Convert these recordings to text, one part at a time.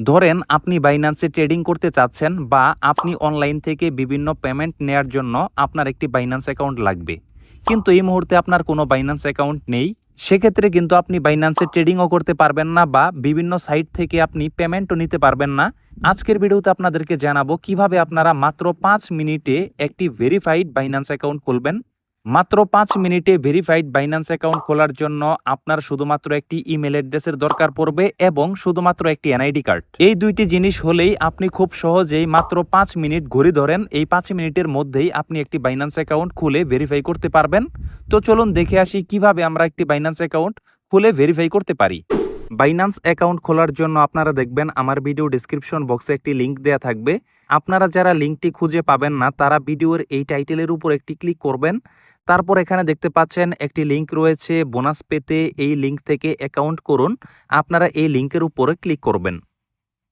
ধরেন আপনি বাইন্যান্সে ট্রেডিং করতে চাচ্ছেন বা আপনি অনলাইন থেকে বিভিন্ন পেমেন্ট নেয়ার জন্য আপনার একটি বাইন্যান্স অ্যাকাউন্ট লাগবে। কিন্তু এই মুহূর্তে আপনার কোনো বাইন্যান্স অ্যাকাউন্ট নেই। সেক্ষেত্রে কিন্তু আপনি বাইন্যান্সে ট্রেডিংও করতে পারবেন না বা বিভিন্ন সাইট থেকে আপনি পেমেন্টও নিতে পারবেন না। আজকের ভিডিওতে আপনাদেরকে জানাব কীভাবে আপনারা মাত্র পাঁচ মিনিটে একটি ভেরিফাইড বাইন্যান্স অ্যাকাউন্ট খুলবেন। মাত্র পাঁচ মিনিটে ভেরিফাইড বাইন্যান্স অ্যাকাউন্ট খোলার জন্য আপনার শুধুমাত্র একটি ইমেল অ্যাড্রেসের দরকার পড়বে এবং শুধুমাত্র একটি এনআইডি কার্ড এই দুইটি জিনিস হলেই আপনি খুব সহজেই মাত্র পাঁচ মিনিট ঘড়ি ধরেন। এই পাঁচ মিনিটের মধ্যেই আপনি একটি বাইন্যান্স অ্যাকাউন্ট খুলে ভেরিফাই করতে পারবেন। তো চলুন দেখে আসি কীভাবে আমরা একটি বাইন্যান্স অ্যাকাউন্ট খুলে ভেরিফাই করতে পারি। বাইন্যান্স অ্যাকাউন্ট খোলার জন্য আপনারা দেখবেন আমার ভিডিও ডিসক্রিপশন বক্সে একটি লিংক দেয়া থাকবে। আপনারা যারা লিঙ্কটি খুঁজে পাবেন না, তারা ভিডিওর এই টাইটেলের উপর একটি ক্লিক করবেন। তারপর এখানে দেখতে পাচ্ছেন একটি লিংক রয়েছে বোনাস পেতে এই লিংক থেকে অ্যাকাউন্ট করুন। আপনারা এই লিঙ্কের উপরে ক্লিক করবেন।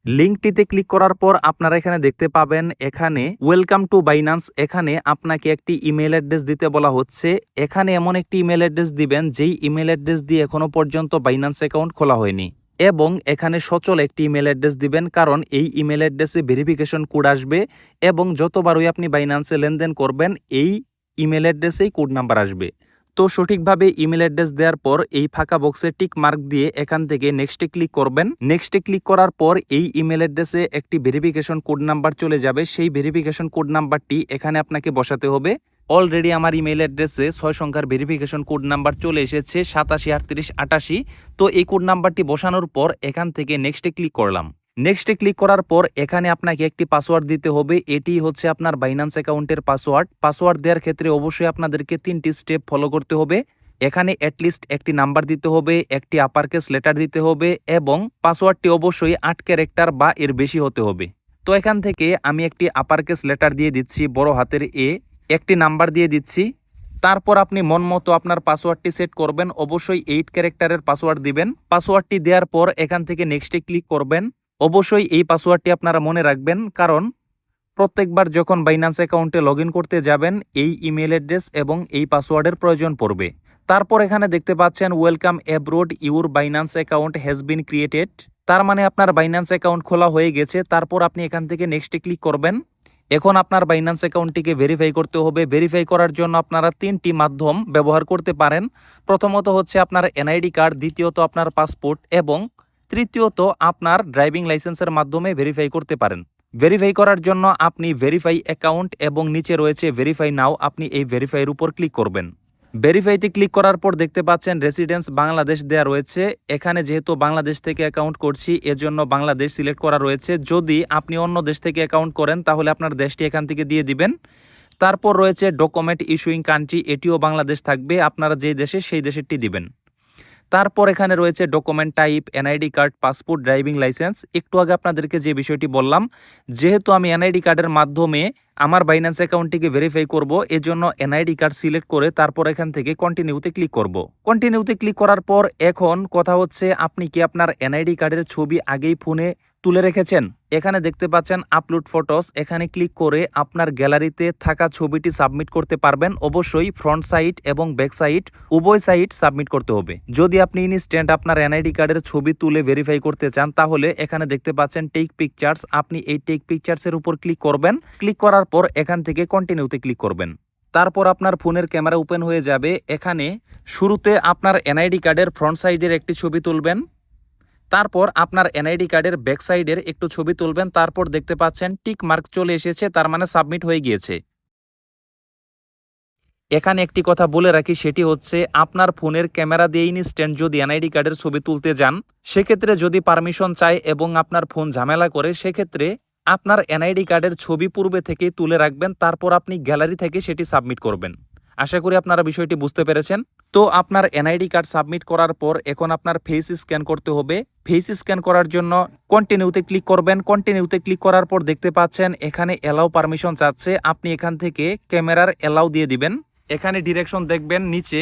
লিঙ্কটিতে ক্লিক করার পর আপনারা এখানে দেখতে পাবেন, এখানে ওয়েলকাম টু বাইনান্স এখানে আপনাকে একটি ইমেল অ্যাড্রেস দিতে বলা হচ্ছে। এখানে এমন একটি ইমেল অ্যাড্রেস দিবেন, যেই ইমেল অ্যাড্রেস দিয়ে এখনও পর্যন্ত বাইনান্স অ্যাকাউন্ট খোলা হয়নি। এবং এখানে সচল একটি ইমেল অ্যাড্রেস দিবেন, কারণ এই ইমেল অ্যাড্রেসে ভেরিফিকেশন কোড আসবে। এবং যতবারই আপনি বাইনান্সে লেনদেন করবেন, এই ইমেল অ্যাড্রেসেই কোড নাম্বার আসবে। তো সঠিকভাবে ইমেল অ্যাড্রেস দেওয়ার পর এই ফাঁকা বক্সে টিক মার্ক দিয়ে এখান থেকে নেক্সটে ক্লিক করবেন। নেক্সটে ক্লিক করার পর এই ইমেল অ্যাড্রেসে একটি ভেরিফিকেশন কোড নাম্বার চলে যাবে। সেই ভেরিফিকেশন কোড নাম্বারটি এখানে আপনাকে বসাতে হবে। অলরেডি আমার ইমেল অ্যাড্রেসে ছয় সংখ্যার ভেরিফিকেশন কোড নাম্বার চলে এসেছে, সাতাশি, আটত্রিশ, আটাশি। তো এই কোড নাম্বারটি বসানোর পর এখান থেকে নেক্সটে ক্লিক করলাম। নেক্সটে ক্লিক করার পর এখানে আপনাকে একটি পাসওয়ার্ড দিতে হবে। এটি হচ্ছে আপনার বাইন্যান্স অ্যাকাউন্টের পাসওয়ার্ড পাসওয়ার্ড দেওয়ার ক্ষেত্রে অবশ্যই আপনাদেরকে তিনটি স্টেপ ফলো করতে হবে। এখানে অ্যাটলিস্ট একটি নাম্বার দিতে হবে, একটি আপার কেস লেটার দিতে হবে এবং পাসওয়ার্ডটি অবশ্যই আট ক্যারেক্টার বা এর বেশি হতে হবে। তো এখান থেকে আমি একটি আপার কেস লেটার দিয়ে দিচ্ছি, বড় হাতের এ একটি নাম্বার দিয়ে দিচ্ছি। তারপর আপনি মন মতো আপনার পাসওয়ার্ডটি সেট করবেন। অবশ্যই এইট ক্যারেক্টারের পাসওয়ার্ড দিবেন। পাসওয়ার্ডটি দেওয়ার পর এখান থেকে নেক্সটে ক্লিক করবেন। অবশ্যই এই পাসওয়ার্ডটি আপনারা মনে রাখবেন, কারণ প্রত্যেকবার যখন বাইন্যান্স অ্যাকাউন্টে লগ করতে যাবেন, এই ইমেল অ্যাড্রেস এবং এই পাসওয়ার্ডের প্রয়োজন পড়বে। তারপর এখানে দেখতে পাচ্ছেন welcome abroad your Binance account has been created তার মানে আপনার বাইন্যান্স অ্যাকাউন্ট খোলা হয়ে গেছে, তারপর আপনি এখান থেকে নেক্সটে ক্লিক করবেন। এখন আপনার বাইন্যান্স অ্যাকাউন্টটিকে ভেরিফাই করতে হবে। ভেরিফাই করার জন্য আপনারা তিনটি মাধ্যম ব্যবহার করতে পারেন। প্রথমত হচ্ছে আপনার এনআইডি কার্ড দ্বিতীয়ত আপনার পাসপোর্ট এবং তৃতীয়ত, আপনার ড্রাইভিং লাইসেন্সের মাধ্যমে ভেরিফাই করতে পারেন। ভেরিফাই করার জন্য আপনি ভেরিফাই অ্যাকাউন্ট এবং নিচে রয়েছে ভেরিফাই নাও আপনি এই ভেরিফাইয়ের উপর ক্লিক করবেন। ভেরিফাইতে ক্লিক করার পর দেখতে পাচ্ছেন রেসিডেন্স বাংলাদেশ দেয়া রয়েছে। এখানে যেহেতু বাংলাদেশ থেকে অ্যাকাউন্ট করছি, এজন্য বাংলাদেশ সিলেক্ট করা রয়েছে। যদি আপনি অন্য দেশ থেকে অ্যাকাউন্ট করেন, তাহলে আপনার দেশটি এখান থেকে দিয়ে দিবেন। তারপর রয়েছে ডকুমেন্ট ইস্যুইং কান্ট্রি এটিও বাংলাদেশ থাকবে। আপনারা যেই দেশে, সেই দেশেরটি দিবেন। তারপর এখানে রয়েছে document type NID card passport driving licence একটু আগে আপনাদেরকে যে বিষয়টি বললাম, যেহেতু আমি এনআইডি কার্ডের মাধ্যমে আমার বাইন্যান্স অ্যাকাউন্টটিকে ভেরিফাই করব, এজন্য এনআইডি কার্ড সিলেক্ট করে তারপর এখান থেকে কন্টিনিউতে ক্লিক করব। কন্টিনিউতে ক্লিক করার পর এখন কথা হচ্ছে, আপনি কি আপনার এনআইডি কার্ডের ছবি আগেই ফোনে তুলে রেখেছেন। এখানে দেখতে পাচ্ছেন আপলোড ফটোস এখানে ক্লিক করে আপনার গ্যালারিতে থাকা ছবিটি সাবমিট করতে পারবেন। অবশ্যই ফ্রন্ট সাইড এবং ব্যাক সাইড উভয় সাইড সাবমিট করতে হবে। যদি আপনি ইনস্ট্যান্ট আপনার এনআইডি কার্ডের ছবি তুলে ভেরিফাই করতে চান, তাহলে এখানে দেখতে পাচ্ছেন টেক পিকচার্স আপনি এই টেক পিকচার্সের উপর ক্লিক করবেন। ক্লিক করার পর এখান থেকে কন্টিনিউতে ক্লিক করবেন। তারপর আপনার ফোনের ক্যামেরা ওপেন হয়ে যাবে। এখানে শুরুতে আপনার এনআইডি কার্ডের ফ্রন্ট সাইডের একটি ছবি তুলবেন। তারপর আপনার এনআইডি কার্ডের ব্যাক সাইডের একটু ছবি তুলবেন, তারপর দেখতে পাচ্ছেন টিক মার্ক চলে এসেছে, তার মানে সাবমিট হয়ে গিয়েছে। এখানে একটি কথা বলে রাখি, সেটি হচ্ছে আপনার ফোনের ক্যামেরা দিয়ে ইনস্ট্যান্ট যদি এনআইডি কার্ডের ছবি তুলতে যান, সেক্ষেত্রে যদি পারমিশন চায় এবং আপনার ফোন ঝামেলা করে, সেক্ষেত্রে আপনার এনআইডি কার্ডের ছবি পূর্বে থেকে তুলে রাখবেন, তারপর আপনি গ্যালারি থেকে সেটি সাবমিট করবেন। আশা করি আপনারা বিষয়টি বুঝতে পেরেছেন। তো আপনার এনআইডি কার্ড সাবমিট করার পর এখন আপনার ফেস স্ক্যান করতে হবে। ফেস স্ক্যান করার জন্য কন্টিনিউতে ক্লিক করবেন। কন্টিনিউতে ক্লিক করার পর দেখতে পাচ্ছেন, এখানে অ্যালাউ পারমিশন চাচ্ছে আপনি এখান থেকে ক্যামেরার অ্যালাউ দিয়ে দিবেন। এখানে ডিরেকশন দেখবেন, নিচে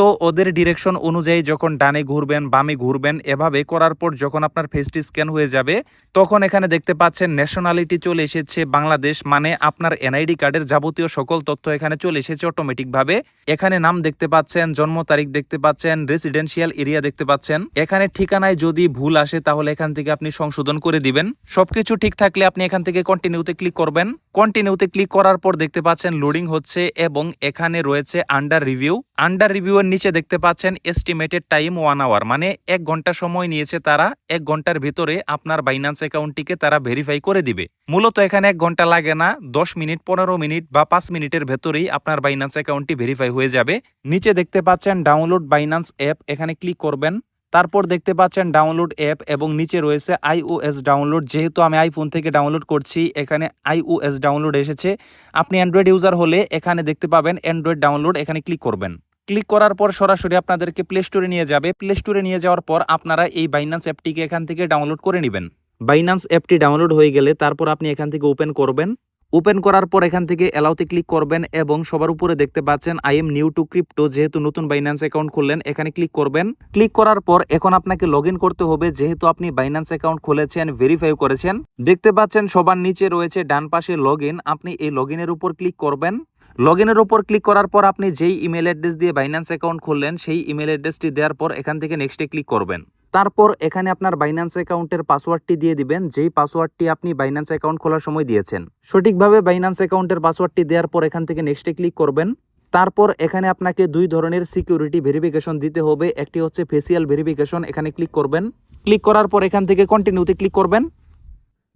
তো ওদের ডিরেকশন অনুযায়ী যখন ডানে ঘুরবেন, বামে ঘুরবেন, এভাবে করার পর যখন আপনার ফেসটি স্ক্যান হয়ে যাবে, তখন এখানে দেখতে পাচ্ছেন ন্যাশনালিটি চলে এসেছে বাংলাদেশ মানে আপনার এনআইডি কার্ডের যাবতীয় সকল তথ্য এখানে চলে এসেছে অটোমেটিকভাবে এখানে নাম দেখতে পাচ্ছেন, জন্ম তারিখ দেখতে পাচ্ছেন রেসিডেন্সিয়াল এরিয়া দেখতে পাচ্ছেন। এখানে ঠিকানায় যদি ভুল আসে তাহলে এখান থেকে আপনি সংশোধন করে দিবেন। সবকিছু ঠিক থাকলে আপনি এখান থেকে কন্টিনিউতে ক্লিক করবেন। কন্টিনিউতে ক্লিক করার পর দেখতে পাচ্ছেন লোডিং হচ্ছে এবং এখানে রয়েছে আন্ডার রিভিউ আন্ডার রিভিউ এর নিচে দেখতে পাচ্ছেন এস্টিমেটেড টাইম ওয়ান আওয়ার মানে এক ঘণ্টা সময় নিয়েছে তারা, এক ঘণ্টার ভিতরে আপনার বাইন্যান্স অ্যাকাউন্টটিকে তারা ভেরিফাই করে দিবে। মূলত এখানে এক ঘণ্টা লাগে না, দশ মিনিট, পনেরো মিনিট বা পাঁচ মিনিটের ভেতরেই আপনার বাইন্যান্স অ্যাকাউন্টটি ভেরিফাই হয়ে যাবে। নিচে দেখতে পাচ্ছেন ডাউনলোড বাইন্যান্স অ্যাপ এখানে ক্লিক করবেন। তারপর দেখতে পাচ্ছেন ডাউনলোড অ্যাপ এবং নিচে রয়েছে আইওএস ডাউনলোড যেহেতু আমি আইফোন থেকে ডাউনলোড করছি, এখানে আইওএস ডাউনলোড এসেছে। আপনি অ্যান্ড্রয়েড ইউজার হলে এখানে দেখতে পাবেন অ্যান্ড্রয়েড ডাউনলোড এখানে ক্লিক করবেন। ক্লিক করার পর সরাসরি আপনাদেরকে প্লে স্টোরে নিয়ে যাবে। প্লে স্টোরে নিয়ে যাওয়ার পর আপনারা এই বাইন্যান্স অ্যাপটিকে এখান থেকে ডাউনলোড করে নেবেন। বাইন্যান্স অ্যাপটি ডাউনলোড হয়ে গেলে তারপর আপনি এখান থেকে ওপেন করবেন। ওপেন করার পর এখান থেকে অ্যালাউতে ক্লিক করবেন এবং সবার উপরে দেখতে পাচ্ছেন I am new to crypto যেহেতু নতুন বাইন্যান্স অ্যাকাউন্ট খুললেন, এখানে ক্লিক করবেন। ক্লিক করার পর এখন আপনাকে লগ করতে হবে, যেহেতু আপনি বাইন্যান্স অ্যাকাউন্ট খুলেছেন ভেরিফাই করেছেন। দেখতে পাচ্ছেন সবার নিচে রয়েছে ডান পাশে লগ আপনি এই লগ উপর ক্লিক করবেন। লগ ইনের উপর ক্লিক করার পর আপনি যেই ইমেল অ্যাড্রেস দিয়ে বাইন্যান্স অ্যাকাউন্ট খুললেন সেই ইমেল অ্যাড্রেসটি দেওয়ার পর এখান থেকে নেক্সটে ক্লিক করবেন তারপর এখানে আপনার বাইন্যান্স অ্যাকাউন্টের পাসওয়ার্ডটি দিয়ে দিবেন যেই পাসওয়ার্ডটি আপনি বাইন্যান্স অ্যাকাউন্ট খোলার সময় দিয়েছেন সঠিকভাবে বাইন্যান্স অ্যাকাউন্টের পাসওয়ার্ডটি দেওয়ার পর এখান থেকে নেক্সটে ক্লিক করবেন তারপর এখানে আপনাকে দুই ধরনের সিকিউরিটি ভেরিফিকেশন দিতে হবে একটি হচ্ছে ফেসিয়াল ভেরিফিকেশন এখানে ক্লিক করবেন ক্লিক করার পর এখান থেকে কন্টিনিউতে ক্লিক করবেন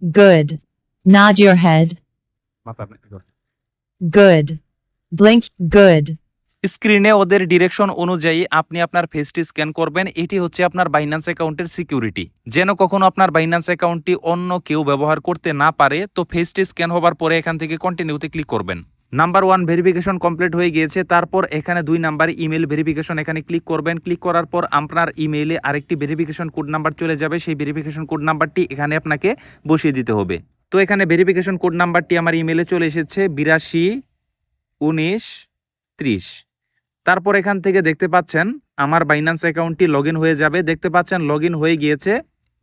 Good. Nod your head. Good. Blink. Good. স্ক্রিনে ওদের ডিরেকশন অনুযায়ী আপনি আপনার ফেসটি স্ক্যান করবেন। এটি হচ্ছে আপনার বাইন্যান্স অ্যাকাউন্টের সিকিউরিটি যেন কখনো আপনার বাইন্যান্স অ্যাকাউন্টটি অন্য কেউ ব্যবহার করতে না পারে, তো ফেসটি স্ক্যান হবার পরে এখান থেকে কন্টিনিউতে ক্লিক করবেন। নাম্বার ওয়ান ভেরিফিকেশন কমপ্লিট হয়ে গিয়েছে। তারপর এখানে দুই নাম্বার ইমেল ভেরিফিকেশন এখানে ক্লিক করবেন। ক্লিক করার পর আপনার ইমেইলে আরেকটি ভেরিফিকেশন কোড নাম্বার চলে যাবে। সেই ভেরিফিকেশন কোড নাম্বারটি এখানে আপনাকে বসিয়ে দিতে হবে। তো এখানে ভেরিফিকেশন কোড নাম্বারটি আমার ইমেলে চলে এসেছে, বিরাশি উনিশ, ত্রিশ। তারপর এখান থেকে দেখতে পাচ্ছেন আমার বাইন্যান্স অ্যাকাউন্টটি লগ হয়ে যাবে। দেখতে পাচ্ছেন লগ হয়ে গিয়েছে।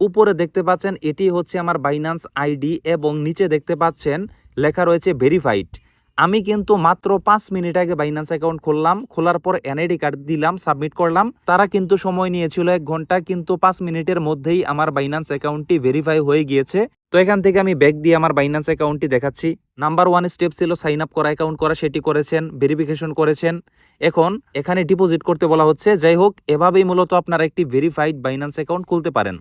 উপরে দেখতে পাচ্ছেন এটি হচ্ছে আমার বাইন্যান্স আইডি এবং নিচে দেখতে পাচ্ছেন লেখা রয়েছে ভেরিফাইড আমি কিন্তু মাত্র পাঁচ মিনিট আগে বাইন্যান্স অ্যাকাউন্ট খুললাম, খোলার পর এনআইডি কার্ড দিলাম সাবমিট করলাম। তারা কিন্তু সময় নিয়েছিল এক ঘণ্টা, কিন্তু পাঁচ মিনিটের মধ্যেই আমার বাইন্যান্স অ্যাকাউন্টটি ভেরিফাই হয়ে গিয়েছে। তো এখান থেকে আমি ব্যাক দিয়ে আমার বাইন্যান্স অ্যাকাউন্টটি দেখাচ্ছি। নাম্বার ওয়ান স্টেপ ছিল সাইন আপ করা অ্যাকাউন্ট করা, সেটি করেছেন ভেরিফিকেশন করেছেন। এখন এখানে ডিপোজিট করতে বলা হচ্ছে, যাই হোক, এভাবেই মূলত আপনারা একটি ভেরিফাইড বাইন্যান্স অ্যাকাউন্ট খুলতে পারেন।